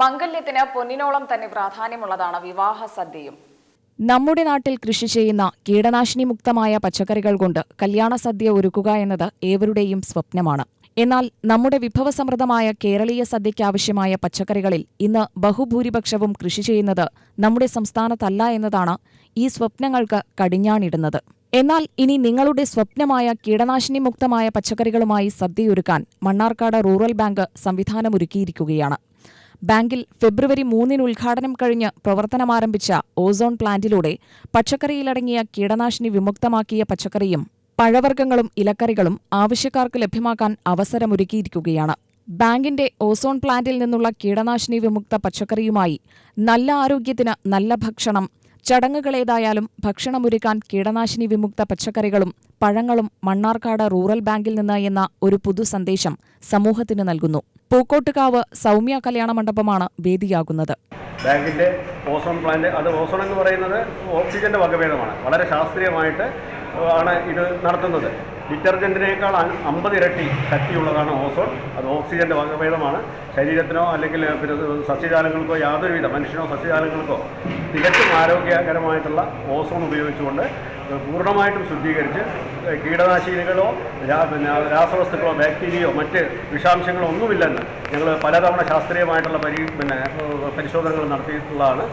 മംഗല്യത്തിന് പൊന്നിനോളം തന്നെ പ്രാധാന്യമുള്ളതാണ് വിവാഹ സദ്യയും. നമ്മുടെ നാട്ടിൽ കൃഷി ചെയ്യുന്ന കീടനാശിനി മുക്തമായ പച്ചക്കറികൾ കൊണ്ട് കല്യാണ സദ്യ ഒരുക്കുക എന്നത് ഏവരുടെയും സ്വപ്നമാണ്. എന്നാൽ നമ്മുടെ വിഭവസമൃദ്ധമായ കേരളീയ സദ്യയ്ക്കാവശ്യമായ പച്ചക്കറികളിൽ ഇന്ന് ബഹുഭൂരിപക്ഷവും കൃഷി ചെയ്യുന്നത് നമ്മുടെ സംസ്ഥാനത്തല്ല എന്നതാണ് ഈ സ്വപ്നങ്ങൾക്ക് കടിഞ്ഞാണിടുന്നത്. എന്നാൽ ഇനി നിങ്ങളുടെ സ്വപ്നമായ കീടനാശിനി മുക്തമായ പച്ചക്കറികളുമായി സദ്യയൊരുക്കാൻ മണ്ണാർക്കാട് റൂറൽ ബാങ്ക് സംവിധാനമൊരുക്കിയിരിക്കുകയാണ്. ബാങ്കിൽ ഫെബ്രുവരി മൂന്നിന് ഉദ്ഘാടനം കഴിഞ്ഞ് പ്രവർത്തനമാരംഭിച്ച ഓസോൺ പ്ലാന്റിലൂടെ പച്ചക്കറിയിലടങ്ങിയ കീടനാശിനി വിമുക്തമാക്കിയ പച്ചക്കറിയും പഴവർഗങ്ങളും ഇലക്കറികളും ആവശ്യക്കാർക്ക് ലഭ്യമാക്കാൻ അവസരമൊരുക്കിയിരിക്കുകയാണ്. ബാങ്കിന്റെ ഓസോൺ പ്ലാന്റിൽ നിന്നുള്ള കീടനാശിനി വിമുക്ത പച്ചക്കറിയുമായി നല്ല ആരോഗ്യത്തിന് നല്ല ഭക്ഷണം ചടങ്ങുകളേതായാലും ഭക്ഷണമൊരുക്കാൻ കീടനാശിനി വിമുക്ത പച്ചക്കറികളും പഴങ്ങളും മണ്ണാർക്കാട് റൂറൽ ബാങ്കിൽ നിന്ന് എന്ന ഒരു പുതു സന്ദേശം സമൂഹത്തിന് നൽകുന്നു. പൂക്കോട്ടുകാവ് സൗമ്യ കല്യാണ മണ്ഡപമാണ് വേദിയാകുന്നത്. ബാങ്കിന്റെ ഓസോൺ പ്ലാന്റ് അത് ഓസോൺ എന്ന് പറയുന്നത് ഓക്സിജന്റെ വകഭേദമാണ്. വളരെ ശാസ്ത്രീയമായിട്ട് ആണ് ഇത് നടത്തുന്നത്. ഡിറ്റർജന്റിനേക്കാൾ അമ്പത് ഇരട്ടി ശക്തിയുള്ളതാണ് ഓസോൺ. അത് ഓക്സിജന്റെ വകഭേദമാണ്. ശരീരത്തിനോ അല്ലെങ്കിൽ പിന്നെ സസ്യജാലങ്ങൾക്കോ യാതൊരുവിധ മനുഷ്യനോ സസ്യജാലങ്ങൾക്കോ തികച്ചും ആരോഗ്യകരമായിട്ടുള്ള ഓസോൺ ഉപയോഗിച്ചുകൊണ്ട് പൂർണമായിട്ടും ശുദ്ധീകരിച്ച് കീടനാശിനികളോ പിന്നെ രാസവസ്തുക്കളോ ബാക്ടീരിയയോ മറ്റ് വിഷാംശങ്ങളോ ഒന്നുമില്ലെന്ന് ഞങ്ങൾ പലതവണ ശാസ്ത്രീയമായിട്ടുള്ള പരി പിന്നെ പരിശോധനകൾ നടത്തിയിട്ടുള്ളതാണ്.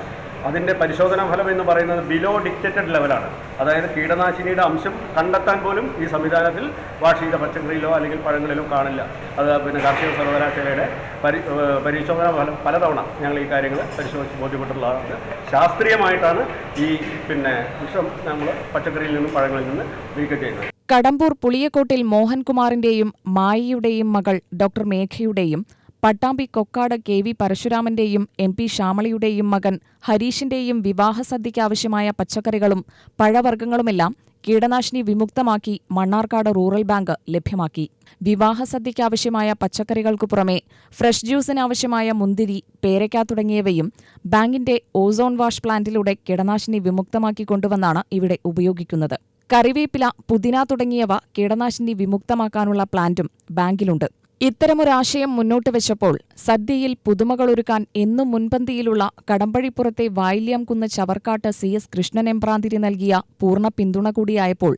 അതിന്റെ പരിശോധനാ ഫലം എന്ന് പറയുന്നത് ബിലോ ഡിക്റ്റേറ്റഡ് ലെവലാണ് അതായത് കീടനാശിനിയുടെ അംശം കണ്ടെത്താൻ പോലും ഈ സംവിധാനത്തിൽ വാഷ് പച്ചക്കറിയിലോ അല്ലെങ്കിൽ പഴങ്ങളിലോ കാണില്ല. അത് പിന്നെ കാർഷിക സർവകലാശാലയുടെ പരി പരിശോധനാ ഫലം പലതവണ ഞങ്ങൾ ഈ കാര്യങ്ങൾ പരിശോധിച്ച് ബോധ്യപ്പെട്ടുള്ളതാണ് ശാസ്ത്രീയമായിട്ടാണ് ഈ പിന്നെ വിഷം നമ്മൾ പച്ചക്കറിയിൽ നിന്നും പഴങ്ങളിൽ നിന്ന് നീക്കം ചെയ്യുന്നത്. കടമ്പൂർ പുളിയക്കോട്ടിൽ മോഹൻകുമാറിന്റെയും മായിയുടെയും മകൾ ഡോക്ടർ മേഘയുടെയും പട്ടാമ്പി കൊക്കാട് കെ വി പരശുരാമന്റെയും എം പി ശ്യാമളിയുടെയും മകൻ ഹരീഷിന്റെയും വിവാഹസദ്യയ്ക്കാവശ്യമായ പച്ചക്കറികളും പഴവർഗങ്ങളുമെല്ലാം കീടനാശിനി വിമുക്തമാക്കി മണ്ണാർക്കാട് റൂറൽ ബാങ്ക് ലഭ്യമാക്കി. വിവാഹസദ്യയ്ക്കാവശ്യമായ പച്ചക്കറികൾക്കു പുറമെ ഫ്രഷ് ജ്യൂസിനാവശ്യമായ മുന്തിരി പേരയ്ക്ക തുടങ്ങിയവയും ബാങ്കിന്റെ ഓസോൺ വാഷ് പ്ലാന്റിലൂടെ കീടനാശിനി വിമുക്തമാക്കി കൊണ്ടുവന്നാണ് ഇവിടെ ഉപയോഗിക്കുന്നത്. കറിവേപ്പില പുതിന തുടങ്ങിയവ കീടനാശിനി വിമുക്തമാക്കാനുള്ള പ്ലാന്റും ബാങ്കിലുണ്ട്. ഇത്തരമൊരാശയം മുന്നോട്ട് വെച്ചപ്പോൾ സദ്യയിൽ പുതുമകളൊരുക്കാൻ എന്നും മുൻപന്തിയിലുള്ള കടമ്പഴിപ്പുറത്തെ വായില്യാംകുന്ന് ചവർക്കാട്ട് സി എസ് കൃഷ്ണൻ എമ്പ്രാന്തിരി നൽകിയ പൂർണ പിന്തുണ കൂടിയായപ്പോൾ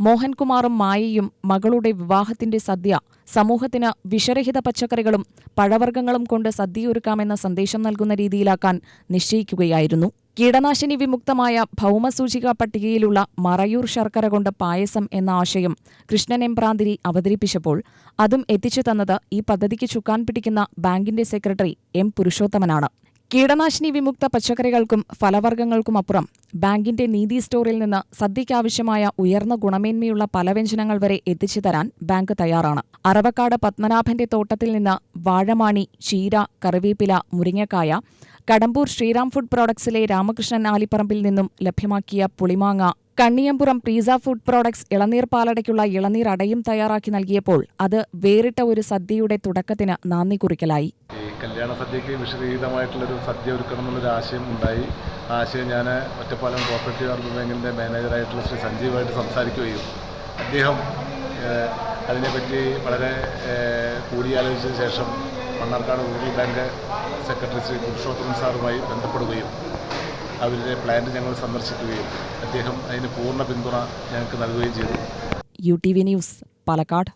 മോഹൻകുമാറും മായയും മകളുടെ വിവാഹത്തിന്റെ സദ്യ സമൂഹത്തിന് വിഷരഹിത പച്ചക്കറികളും പഴവർഗങ്ങളും കൊണ്ട് സദ്യയൊരുക്കാമെന്ന സന്ദേശം നൽകുന്ന രീതിയിലാക്കാൻ നിശ്ചയിക്കുകയായിരുന്നു. കീടനാശിനി വിമുക്തമായ ഭൗമസൂചിക പട്ടികയിലുള്ള മറയൂർ ശർക്കര കൊണ്ട് പായസം എന്ന ആശയം കൃഷ്ണൻ എംപ്രാന്തിരി അവതരിപ്പിച്ചപ്പോൾ അതും എത്തിച്ചു തന്നത് ഈ പദ്ധതിക്ക് ചുക്കാൻ പിടിക്കുന്ന ബാങ്കിന്റെ സെക്രട്ടറി എം പുരുഷോത്തമനാണ്. കീടനാശിനി വിമുക്ത പച്ചക്കറികൾക്കും ഫലവർഗങ്ങൾക്കുമപ്പുറം ബാങ്കിന്റെ നീതി സ്റ്റോറിൽ നിന്ന് സദ്യയ്ക്കാവശ്യമായ ഉയർന്ന ഗുണമേന്മയുള്ള പല വ്യഞ്ജനങ്ങൾ വരെ എത്തിച്ചു തരാൻ ബാങ്ക് തയ്യാറാണ്. അറവക്കാട് പത്മനാഭന്റെ തോട്ടത്തിൽ നിന്ന് വാഴമാണി ചീര കറിവേപ്പില മുരിങ്ങക്കായ കടമ്പൂർ ശ്രീറാം ഫുഡ് പ്രോഡക്ട്സിലെ രാമകൃഷ്ണൻ ആലിപ്പറമ്പിൽ നിന്നും ലഭ്യമാക്കിയ പുളിമാങ്ങ. കണ്ണിയമ്പുറം പ്രീസ ഫുഡ് പ്രോഡക്ട്സ് ഇളനീർ പാലടയ്ക്കുള്ള ഇളനീർ അടയും തയ്യാറാക്കി നൽകിയപ്പോൾ അത് വേറിട്ട ഒരു സദ്യയുടെ തുടക്കത്തിന് നാന്ദി കുറിക്കലായി. കല്യാണ സദ്യക്ക് വിശദീതമായിട്ടുള്ളൊരു സദ്യ ഒരുക്കണം എന്നുള്ളൊരു ആശയം ഉണ്ടായി. ആശയം ഞാൻ ഒറ്റപ്പാലം കോപ്പറേറ്റീവ് അർബൻ ബാങ്കിന്റെ മാനേജറായിട്ടുള്ള ശ്രീ സഞ്ജീവായിട്ട് സംസാരിക്കുകയും അദ്ദേഹം അതിനെപ്പറ്റി വളരെ കൂടിയാലോചിച്ച ശേഷം Mannarkkad rural bank secretary Shri Purushothaman സാറുമായി ബന്ധപ്പെടുകയും അവരുടെ പ്ലാന്റ് ഞങ്ങൾ സന്ദർശിക്കുകയും അദ്ദേഹം അതിന് പൂർണ പിന്തുണ ഞങ്ങൾക്ക് നൽകുകയും ചെയ്തു. U T V news Palakkad.